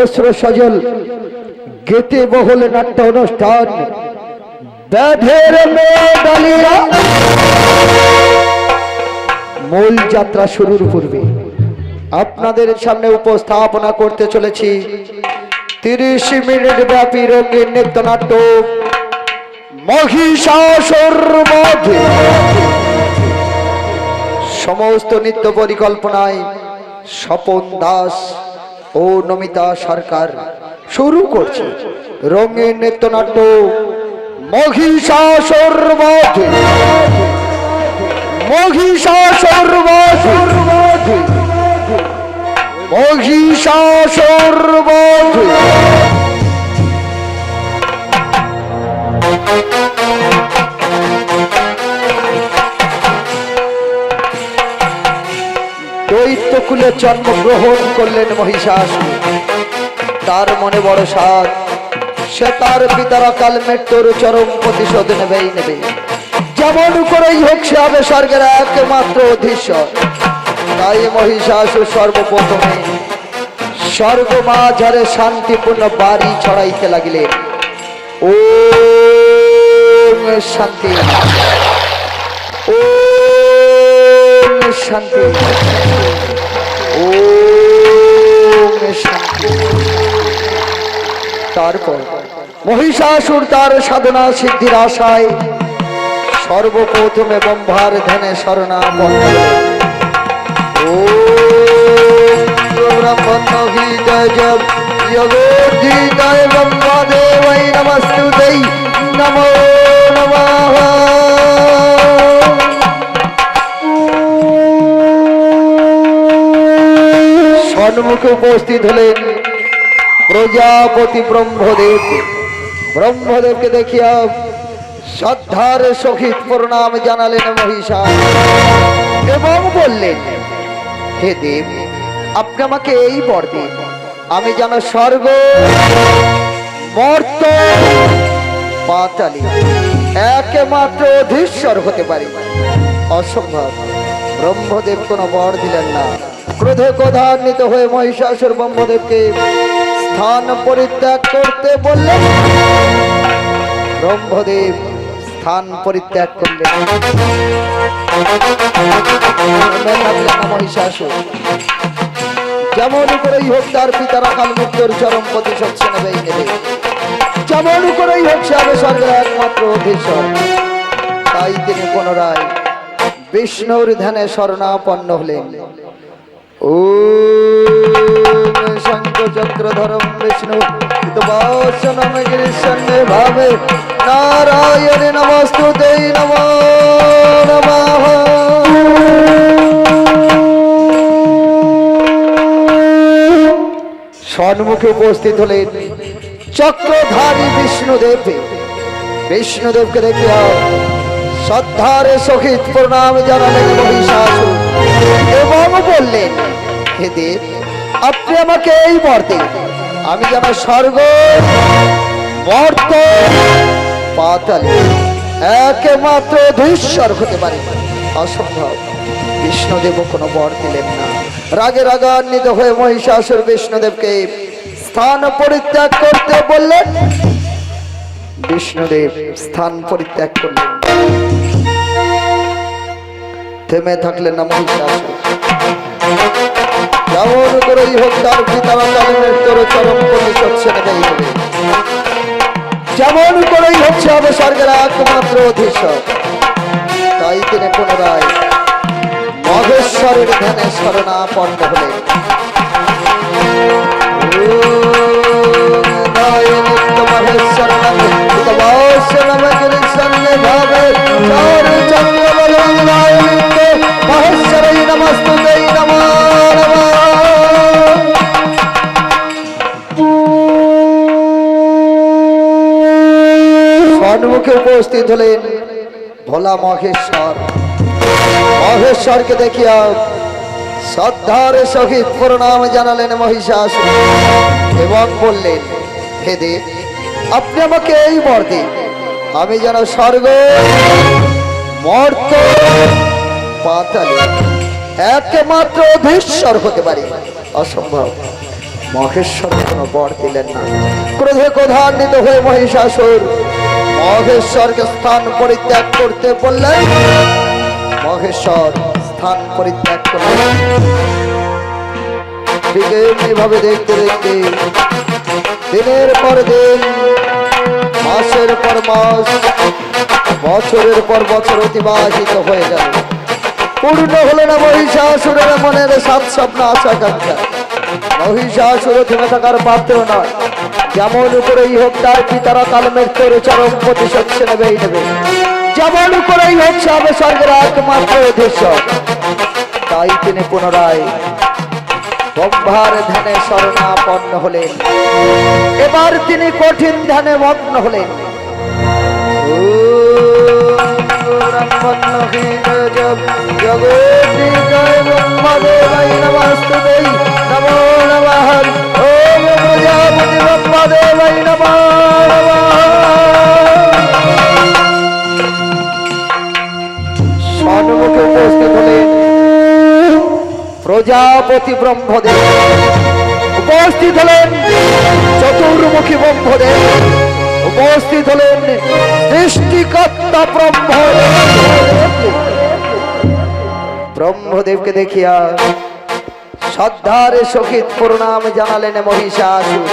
অস্ত্র সজল গেতে বহল নাট্য অনুষ্ঠান। ব্যাধের মূল যাত্রা শুরুর পূর্বে আপনাদের সামনে উপস্থাপনা করতে চলেছি তিরিশ মিনিট ব্যাপী রঙিন নৃত্যনাট্য মহিষাসুর সমস্ত নৃত্য পরিকল্পনায় স্বপন দাস ও নমিতা সরকার শুরু করছে। রঙিন নৃত্যনাট্য মহিষাসুর বধ মহিষাসুর দৈত্যকুলে জন্মগ্রহণ করলেন মহিষাসুর। তার মনে বড় সাত সে তার পিতার অকাল মৃত্যুর চরম প্রতিশোধ নেবেই নেবে। যেমন করেই হোক সে হবে স্বর্গের একমাত্র অধীশ্বর। তাই মহিষাসুর সর্বপ্রথমে স্বর্গ মাঝারে শান্তিপূর্ণ বাড়ি ছড়াইতে লাগিলেন। ও শান্তি। ও শান্তি। তারপর মহিষাসুর তার সাধনা সিদ্ধির আশায় সর্বপ্রথমে ব্রহ্মার ধ্যানে শরণাপন্ন ও ব্রহ্মণ যোগোদ্ধিতায় ব্রহ্মদেবৈ নমস্তুতে। সন্মুখে উপস্থিত হলেন প্রজাপতি ব্রহ্মদেব। ব্রহ্মদেবকে দেখিয়া শ্রদ্ধার সহিত প্রণাম জানালেন মহিষা এবং বললেন, হে দেব, আপনি আমাকে এই বর দিন। আমি যেন স্বর্গ, মর্ত, পাতালি একমাত্র অধীশ্বর হতে পারি। অসম্ভব, ব্রহ্মদেব কোনো বর দিলেন না। ক্রোধে ক্রোধান্বিত হয়ে মহিষাসুর ব্রহ্মদেবকে স্থান পরিত্যাগ করতে বললেন। ব্রহ্মদেব স্থান পরিত্যাগ করলেন। মহিষাসুর। যেমন করেই হোক তার পিতার অকাল মৃত্যুর চরম প্রতিশোধ সে নেবে। যেমন করেই হোক সে হবে স্বর্গের একমাত্র অধীশ্বর তাই তিনি পুনরায় বিষ্ণুর ধ্যানে শরণাপন্ন হলেন। ও শঙ্খ চক্র ধরম বিষ্ণু গিরিশন্যে ভাবে নারায়ণ নমস্তুতে নমো নমঃ সন্মুখে উপস্থিত হলেন চক্রধারী বিষ্ণুদেব বিষ্ণুদেবকে দেখিয়া শ্রদ্ধারে সহিত প্রণাম জানালেন মহিষাসুর। এবং বললেন, হে দেব, আপনি আমাকে এই দিন। আমি যেন স্বর্গ মর্ত পাতালে। একমাত্র ধূশ্বর হতে পারি। অসম্ভব। বিষ্ণুদেব কোনো বর দিলেন না। রাগে রাগান্বিত হয়ে মহিষাসুর বিষ্ণুদেবকে স্থান পরিত্যাগ করতে বললেন। বিষ্ণুদেব স্থান পরিত্যাগ করলেন। থেমে থাকলেন না যেমন করেই হোক নেবে। যেমন করেই হচ্ছে হবে স্বর্গের একমাত্র অধীশ্বর তাই তিনি পুনরায় মহেশ্বরের ধ্যানে শরণাপন্ন হলেন। নমস্তুতে সন্মুখে উপস্থিত হলেন ভোলা মহেশ্বর। মহেশ্বরকে দেখিয়া শ্রদ্ধার সহিত প্রণাম জানালেন মহিষাসুর এবং বললেন, হে দেব, আপনি আমাকে এই বর দিন, আমি যেন স্বর্গ, মর্ত, পাতালে একমাত্র অধীশ্বর হতে পারি। অসম্ভব। মহেশ্বর কোনো বর দিলেন না। ক্রোধে ক্রোধান্বিত হয়ে মহিষাসুর মহেশ্বরকে স্থান পরিত্যাগ করতে বললেন মহেশ্বর স্থান পরিত্যাগ করলেন এমনিভাবে দেখতে দেখতে, দিনের পর দিন, মাসের পর মাস, বছরের পর বছর অতিবাহিত হয়ে গেল। পূর্ণ হলো না মহিষাসুরের মনের সাত স্বপ্ন আশা কাঙ্ক্ষা। মহিষাসুর থেমে থাকার পাত্র নয়। যেমন করেই হোক তার পিতারা কাল মৃত্যুর চরম প্রতিশোধ সে নেবেই নেবে। যেমন হোক সে হবে স্বর্গের একমাত্র উদ্দেশ্য তাই তিনি পুনরায় ব্রহ্মার ধ্যানে শরণাপন্ন হলেন। এবার তিনি কঠিন ধ্যানে মগ্ন হলেন। জগৎ ব্রহ্মদেবাই নমস্তুতেই নমো নমঃ। ওম প্রজাপতি ব্রহ্মদেবাই নমো নমঃ সম্মুখে উপস্থিত হলেন প্রজাপতি ব্রহ্মদেব উপস্থিত হলেন চতুর্মুখী ব্রহ্মদেব উপস্থিত হলেন সৃষ্টিকর্তা ব্রহ্মদেব ব্রহ্মদেবকে দেখিয়া শ্রদ্ধার সখিত প্রণাম জানালেন মহিষাসুর।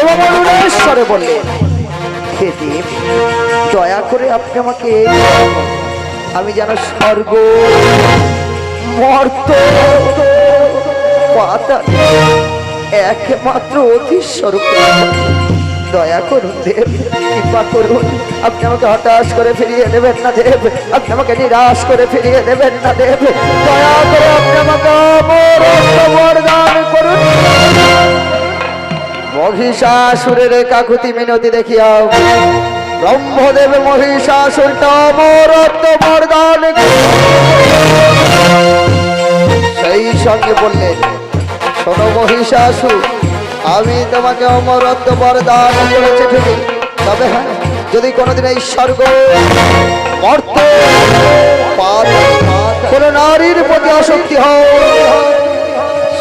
এবং অরুণেশ্বরে বললেন, হে দয়া করে আপনি আমাকে আমি যেন স্বর্গ, মর্ত পাতা একমাত্র অধীশ্বর দয়া করুন, দেব, কৃপা করুন। আপনি আমাকে হতাশ করে ফিরিয়ে দেবেন না, দেব। আপনি আমাকে নিরাশ করে ফিরিয়ে দেবেন না, দেব। দয়া করে আপনি আমাকে অমরত্ব বরদান করুন। মহিষাসুরের কাকুতি মিনতি দেখিয়া ব্রহ্মদেব মহিষাসুরটা অমরত্ব বরদান সেই সঙ্গে বললেন, শোনো মহিষাসুর আমি তোমাকে অমরত্ব বরদান করেছি ঠিকই। তবে হ্যাঁ যদি কোনোদিন এই স্বর্গ পাত কোন নারীর প্রতি আসক্তি হয়,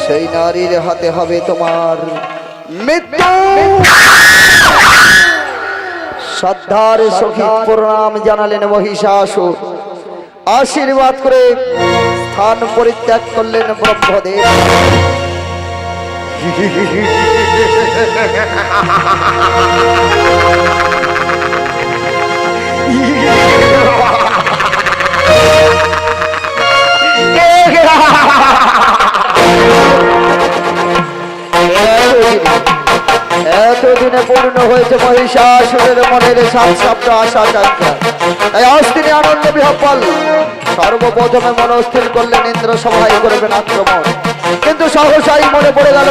সেই নারীর হাতে হবে তোমার মৃত্যু। শ্রদ্ধার সহিত প্রণাম জানালেন মহিষাসুর। আশীর্বাদ করে স্থান পরিত্যাগ করলেন ব্রহ্মদেব। এতদিনে পূর্ণ হয়েছে মহিষাসুরের মনের সাত আশা তাই আজ আনন্দ বিহ্বল। সর্বপ্রথমে মনস্থির করলেন ইন্দ্র সভায় করবেন আক্রমণ। কিন্তু সহসাই মনে পড়ে গেল,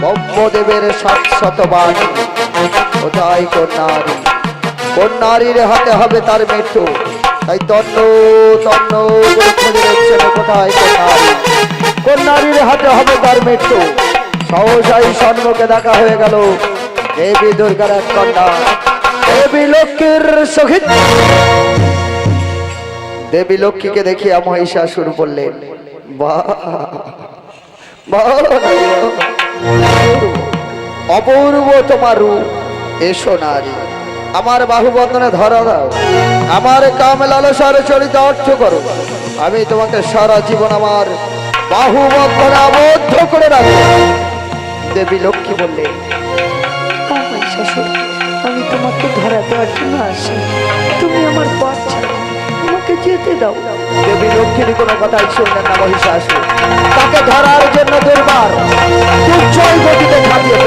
ব্রহ্মদেবের সাত শতবান কোথায় কন্যারি কন্যারির হাতে হবে তার মৃত্যু? তাই তন্ন তন্ন কোথায় কন্যারি কন্যারির হাতে হবে তার মৃত্যু? সহসাই সন্মুখে দেখা হয়ে গেল, দেবী দুর্গার এক কন্যা। দেবী লক্ষ্মীর সহিত। দেবী লক্ষ্মীকে দেখিয়া মহিষাসুর বললেন অপূর্ব তোমার এসো নারী, আমার বাহুবন্ধনে ধরা দাও। আমার কাম লালসার চরিত অর্থ করো। আমি তোমাকে সারা জীবন আমার বাহুবন্ধনে আবদ্ধ করে রাখব। দেবী লক্ষ্মী শ্বশুর আমি তোমাকে ধরা দেওয়ার আসি তুমি আমার পথ যেতে দাও। দেবী লক্ষ্মীর কোনো কথাই শুনলেন না, মহিষাসুর। তাকে ধরার জন্য দুর্বার দুর্জয় গতিতে ঝাঁপিয়ে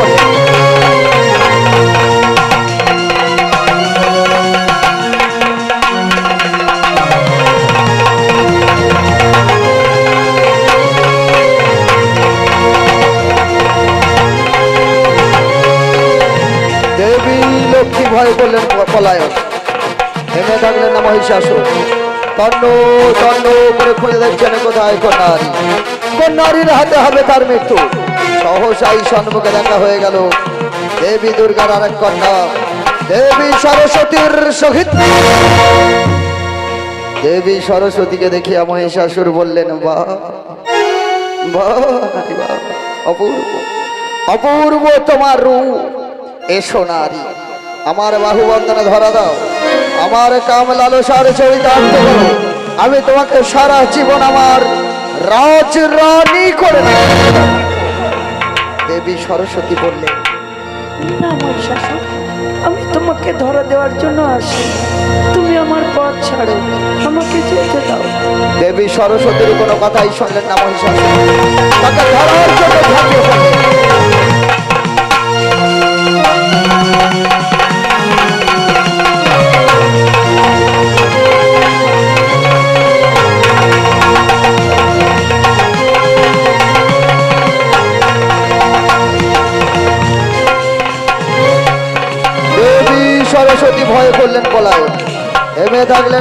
লক্ষ্মী ভয় করলেন পলায়ন। থেমে থাকলেন না, মহিষাসুর। তন্ন তন্ন করে খুঁজে দেখছেন কোথায় কন্যারি? কন্যারির হাতে হবে তার মৃত্যু। সহসাই সন্মুখে দেখা হয়ে গেল। দেবী দুর্গার আরেক কন্যা। দেবী সরস্বতীর সহিত। দেবী সরস্বতীকে দেখিয়া মহিষাসুর বললেন বা বাহ অপূর্ব অপূর্ব তোমার রূপ। এসো নারী, আমার বাহু বন্ধনে ধরা দাও। আমার কাম লালসার চরিতার্থ করো আমি তোমাকে সারা জীবন আমার রাজ রানী করে। দেবী। সরস্বতী বললেন না মহিষাসুর আমি তোমাকে ধরা দেওয়ার জন্য আসি। তুমি আমার পথ ছাড়ো আমাকে যেতে দাও। দেবী সরস্বতীর কোনো কথাই শুনলেন না মহিষাসুর। তাকে ধরার জন্য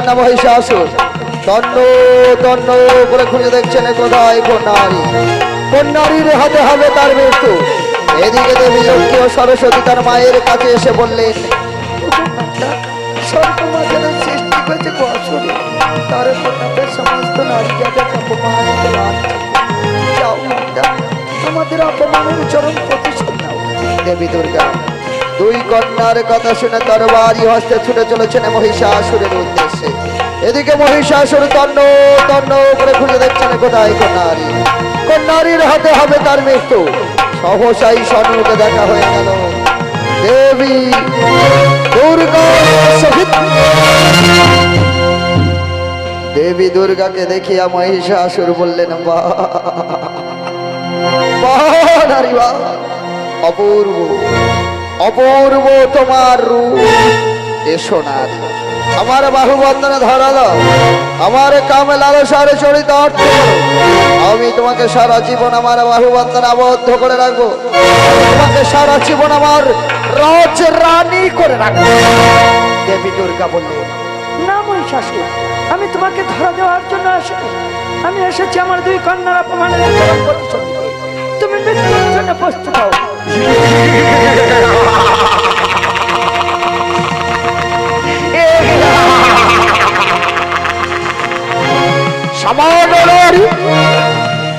থাকলেন না মহিষাসুর তন্ন তন্ন, করে খুঁজে দেখছেন কোথায় কন্যারি। কন্যারির হাতে হবে তার মৃত্যু। এদিকে দেবী লক্ষ্মী ও সরস্বতী তার মায়ের কাছে এসে বললেন সৃষ্টি তার সমস্ত নারী লাগছে যাও আমাদের অপমানের চরম প্রতিশোধ দেবী দুর্গা দুই কন্যার কথা শুনে তরবারি হস্তে ছুটে চলেছেন মহিষাসুরের উদ্দেশ্যে। এদিকে মহিষাসুর তন্ন তন্ন করে খুঁজে দেখছেন কোথায় কন্যারি। কন্যারির হাতে হবে তার মৃত্যু। সহসাই সম্মুখে দেখা হয়ে গেল। দেবী দুর্গা দেবী দুর্গাকে দেখিয়া মহিষাসুর বললেন নারী বা অপূর্ব। অপূর্ব তোমার রূপ। এসো নারী আমার বাহু বন্ধনে ধরা দাও। আমার কামে লালসার চরিত অর্থ। আমি তোমাকে সারা জীবন আমার বাহু বন্ধনে আবদ্ধ করে রাখব। তোমাকে সারা জীবন আমার রাজ রানী করে রাখব। দেবী দুর্গা বললেন না মহিষাসুর, আমি তোমাকে ধরা দেওয়ার জন্য আসি আমি এসেছি আমার দুই কন্যার অপমানের তুমি মৃত্যুর জন্য প্রস্তুত হও।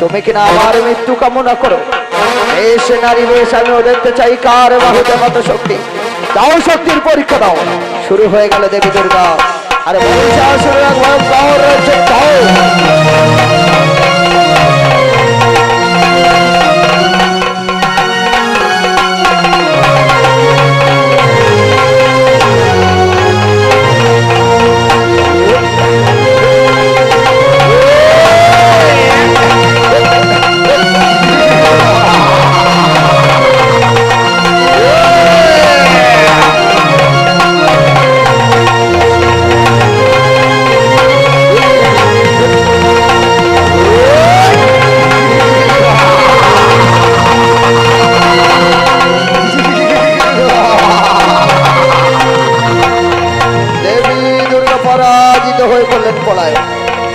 তুমি কিনা আমার মৃত্যু কামনা করো? বেশ নারী বেশ আমিও দেখতে চাই কার বাহুতে কত শক্তি। দাও শক্তির পরীক্ষা দাও। শুরু হয়ে গেল দেবী দুর্গা। আরে মহিষাসুরের এক ভয়ঙ্কর রয়েছে, দাও।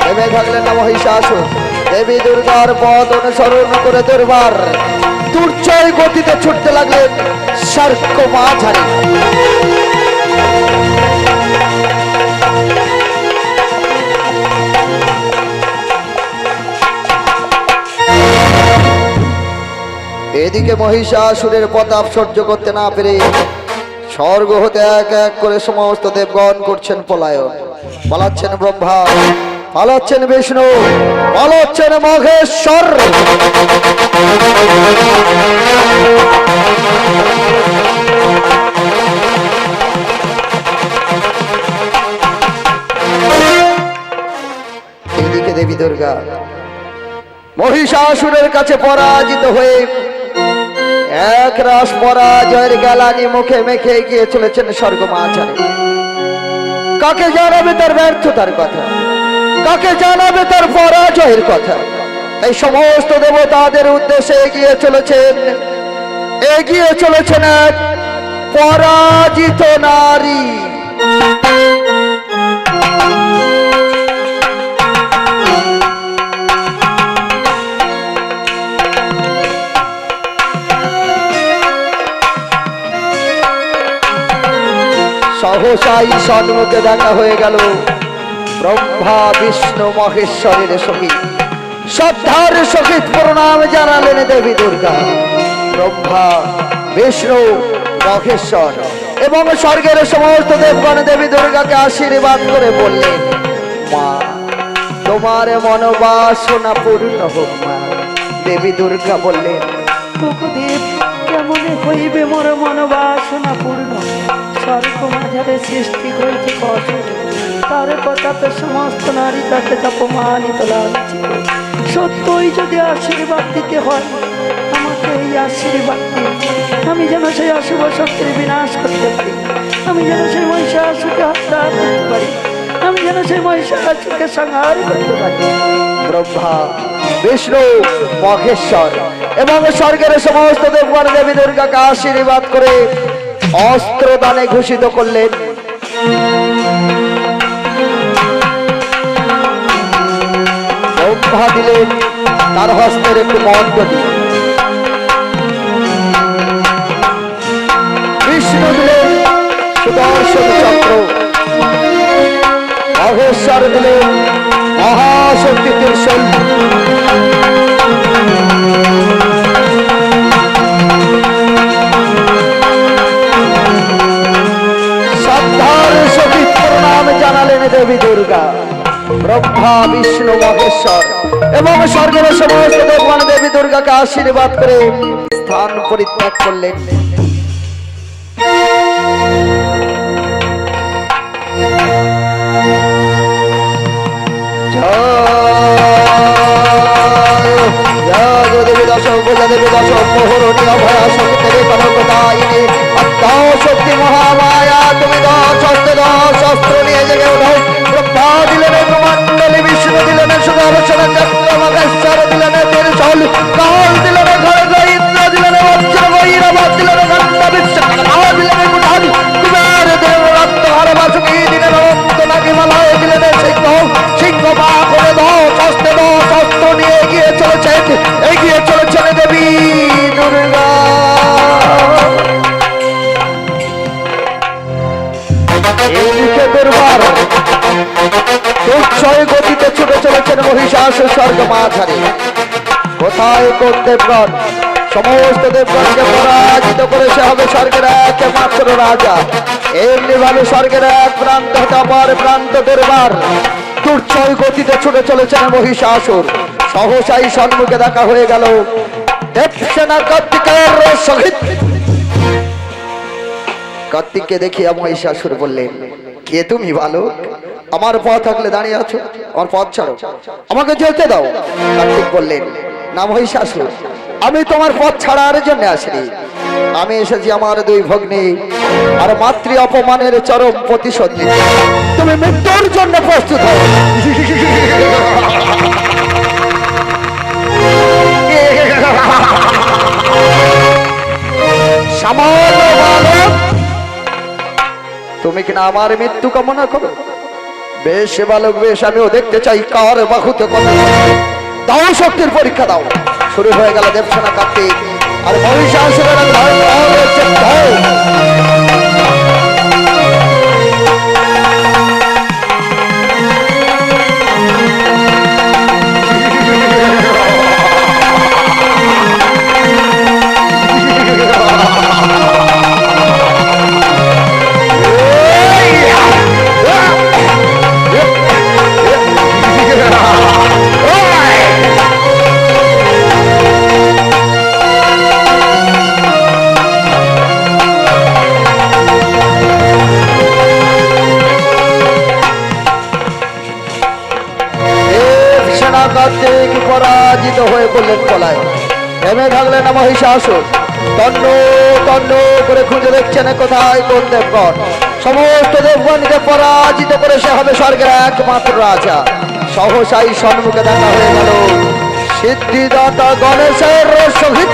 নেমে থাকলেন না মহিষাসুর দেবী দুর্গার পথ অনুসরণ করে দুর্বার। দুর্জয় গতিতে ছুটতে লাগলেন সার্ক মাঝারি। এদিকে মহিষাসুরের প্রতাপ সহ্য করতে না পেরে স্বর্গ হতে এক এক করে সমস্ত দেবগণ করছেন পলায়ন। পালাচ্ছেন ব্রহ্মা। পালাচ্ছেন বিষ্ণু পালাচ্ছেন মহেশ্বর। এদিকে দেবী দুর্গা, মহিষাসুরের কাছে পরাজিত হয়ে এক রাস পরাজয়ের গ্যালানি মুখে মেখে গিয়ে চলেছেন স্বর্গমাচারে। কাকে জানাবে তার ব্যর্থতার কথা? কাকে জানাবে তার পরাজয়ের কথা? এই সমস্ত দেবতাদের উদ্দেশ্যে এগিয়ে চলেছেন। এগিয়ে চলেছেন এক পরাজিত নারী। সহসাই সম্মুখে দেখা হয়ে গেল। ব্রহ্মা, বিষ্ণু, মহেশ্বরের সহিত। শ্রদ্ধার সহিত প্রণাম জানালেন দেবী দুর্গা। ব্রহ্মা, বিষ্ণু, মহেশ্বর এবং স্বর্গের সমস্ত দেবগণ দেবী দুর্গাকে আশীর্বাদ করে বললেন, মা, তোমার মনোবাসনা পূর্ণ হোক, মা। দেবী দুর্গা বললেন কেমনে হইবে মোর মনোবাসনা পূর্ণ? স্বর্গ মাঝারে সৃষ্টি হয়েছে কঠোর তার কথাতে সমস্ত নারী তাকে অপমানিত লাগছে। সত্যই যদি আশীর্বাদ দিতে হয়, আমাকে এই আশীর্বাদ আমি যেন সেই অশুভ শক্তির বিনাশ করতে পারি। আমি যেন সেই মহিষাসুকে হত্যা করতে পারি। আমি যেন সেই মহিষাসুকে সংহার করতে পারি। ব্রহ্মা, বিষ্ণু, মহেশ্বর এবং স্বর্গের সমস্ত দেবগণ দেবী দুর্গাকে আশীর্বাদ করে অস্ত্র দানে ঘোষিত করলেন। ব্রহ্মা দিলেন, তার হস্তের একটি মণ্ডলী বিষ্ণু দিলেন সুদর্শন চক্র। মহেশ্বর দিলেন মহাশক্তি প্রণাম জানালেন দেবী দুর্গা। ব্রহ্মা, বিষ্ণু, মহেশ্বর। এবং স্বর্গের সমস্ত দেবগণ দেবী দুর্গাকে আশীর্বাদ করে স্থান পরিত্যাগ করলেন। শক্তি শক্তি মহামায়া, তুমি দশ অস্ত্র দশ অস্ত্র கால் দেবগণ সমস্ত দেবগণকে পরাজিত করে সে হবে স্বর্গের একমাত্র রাজা। এমনি ভাবে স্বর্গের এক প্রান্ত অপর প্রান্ত দুর্বার। দুর্চয় গতিতে ছুটে চলেছেন মহিষাসুর। সহসাই সম্মুখে দেখা হয়ে গেল দেবসেনা সহিত। কার্তিককে দেখিয়া মহিষাসুর বললেন, কে তুমি ভালো আমার পথ থাকলে দাঁড়িয়ে আছো? আমার পথ ছাড়ো। আমাকে যেতে দাও। কার্তিক বললেন, না মহিষাসুর আমি তোমার পথ ছাড়ার জন্য আসিনি। আমি এসেছি আমার দুই ভগ্নী আর মাতৃ অপমানের চরম প্রতিশোধ তুমি মৃত্যুর জন্য প্রস্তুত হও। তুমি কিনা আমার মৃত্যু কামনা করো? বেশ বালক, বেশ, আমিও দেখতে চাই কার বাহুতে কত। দাও শক্তির পরীক্ষা দাও। শুরু হয়ে গেল দেবসেনা কার্তিক আর চিত্ত। পরাজিত হয়ে বললেন পলায়। থেমে থাকলেন মহিষাসুর তন্ন তন্ন করে খুঁজে দেখছেন কোথায় কোন দেবগণ। সমস্ত দেবগণকে পরাজিত করে সে হবে স্বর্গের একমাত্র রাজা। সহসাই সম্মুখে দেখা হয়ে গেল সিদ্ধিদাতা গণেশের সহিত।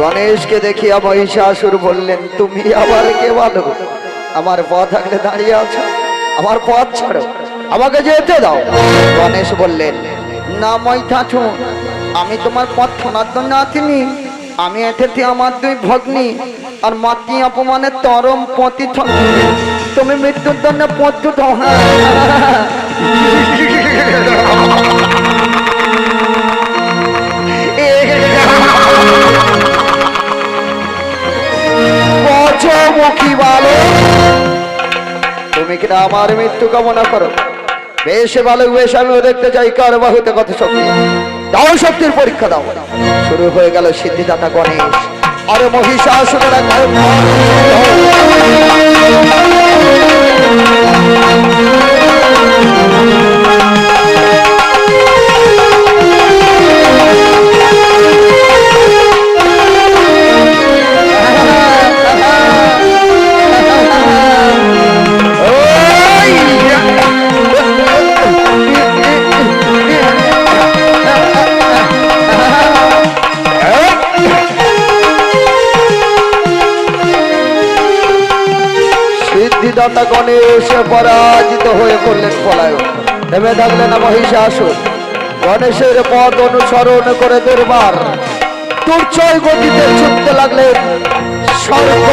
গণেশকে দেখিয়া মহিষাসুর বললেন, তুমি আবার কে বলো? আমার পথ থাকলে দাঁড়িয়ে আছো, আমার পথ ছাড়ো। আমাকে যেতে দাও। গণেশ বললেন, না মই মৈথাঠু আমি তোমার পথ শোনার জন্য আসিনি আমি এসেছি আমার দুই ভগ্নী, আর মাতৃ অপমানের চরম পতি তুমি মৃত্যুর জন্য প্রস্তুত তুমি কিনা আমার মৃত্যু কামনা করো। বেশে বালক বেশ আমিও দেখতে চাই, কার বাহুতে কত শক্তি। দাও শক্তির পরীক্ষা দাও। শুরু হয়ে গেল সিদ্ধিদাতা গণেশ। আরে মহিষাসুরের সিদ্ধিদাতা গণেশ পরাজিত হয়ে করলেন পলায়ন। নেমে থাকলেন মহিষাসুর। গণেশের পদ অনুসরণ করে দুর্বার। দুর্চয় গতিতে ছুটতে লাগলেন স্বর্গ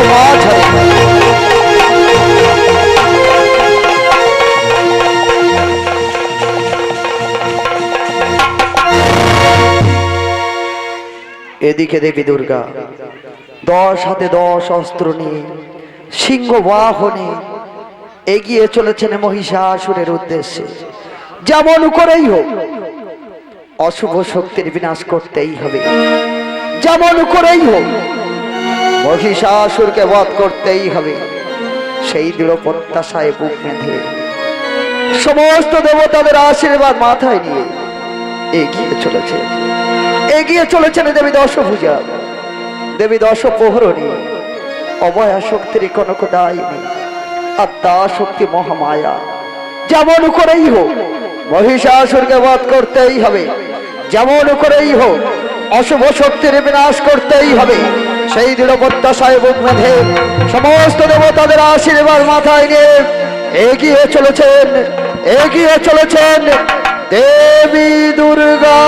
এদিকে দেবী দুর্গা, দশ হাতে দশ অস্ত্র নিয়ে সিংহ বাহনে এগিয়ে চলেছেন মহিষাসুরের উদ্দেশ্যে। যেমন করেই হোক, অশুভ শক্তির বিনাশ করতেই হবে। যেমন করেই হোক, মহিষাসুরকে বধ করতেই হবে। সেই দৃঢ় প্রত্যাশায় বুক বেঁধে সমস্ত দেবতাদের আশীর্বাদ মাথায় নিয়ে এগিয়ে চলেছে এগিয়ে চলেছেন দেবী দশভূজা। দেবী দশ প্রহরণী অভয়া শক্তির কোনো কনক দায়িনী আত্মা শক্তি মহামায়া। যেমন করেই হোক, মহিষাসুরকে বধ করতেই হবে। যেমন করেই হোক, অশুভ শক্তির বিনাশ করতেই হবে। সেই দৃঢ় প্রত্যাশায় বুক বেঁধে সমস্ত দেবতাদের আশীর্বাদ মাথায় নিয়ে এগিয়ে চলেছেন এগিয়ে চলেছেন দেবী দুর্গা।